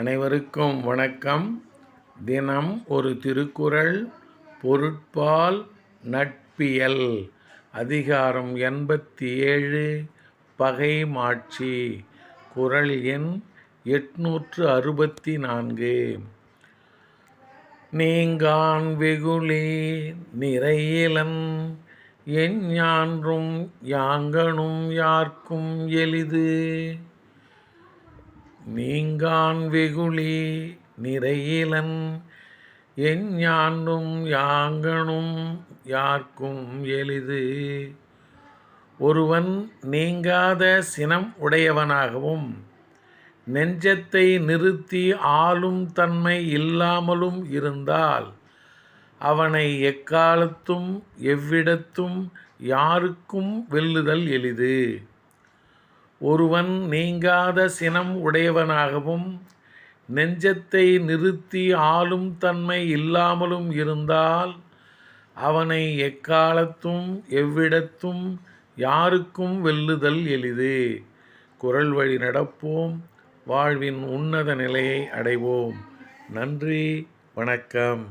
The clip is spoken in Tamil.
அனைவருக்கும் வணக்கம். தினம் ஒரு திருக்குறள் பொருட்பால் நட்பியல். அதிகாரம் எண்பத்தி ஏழு பகை மாட்சி. குறள் எண் எட்நூற்று அறுபத்தி நான்கு நீங்கான் வெகுளி நிறையிலன் என் ஞான்றும் யாங்கனும் யார்க்கும் எளிது. நீங்கான் வெகுளி நிறையிலன் என் யாண்டும் யாங்கனும் யார்க்கும் எளிது. ஒருவன் நீங்காத சினம் உடையவனாகவும் நெஞ்சத்தை நிறுத்தி ஆளும் தன்மை இல்லாமலும் இருந்தால் அவனை எக்காலத்தும் எவ்விடத்தும் யாருக்கும் வெல்லுதல் எளிது. ஒருவன் நீங்காத சினம் உடையவனாகவும் நெஞ்சத்தை நிறுத்தி ஆளும் தன்மை இல்லாமலும் இருந்தால் அவனை எக்காலத்தும் எவ்விடத்தும் யாருக்கும் வெல்லுதல் எளிது. குரல் வழி நடப்போம் வாழ்வின் உன்னத நிலையை அடைவோம். நன்றி வணக்கம்.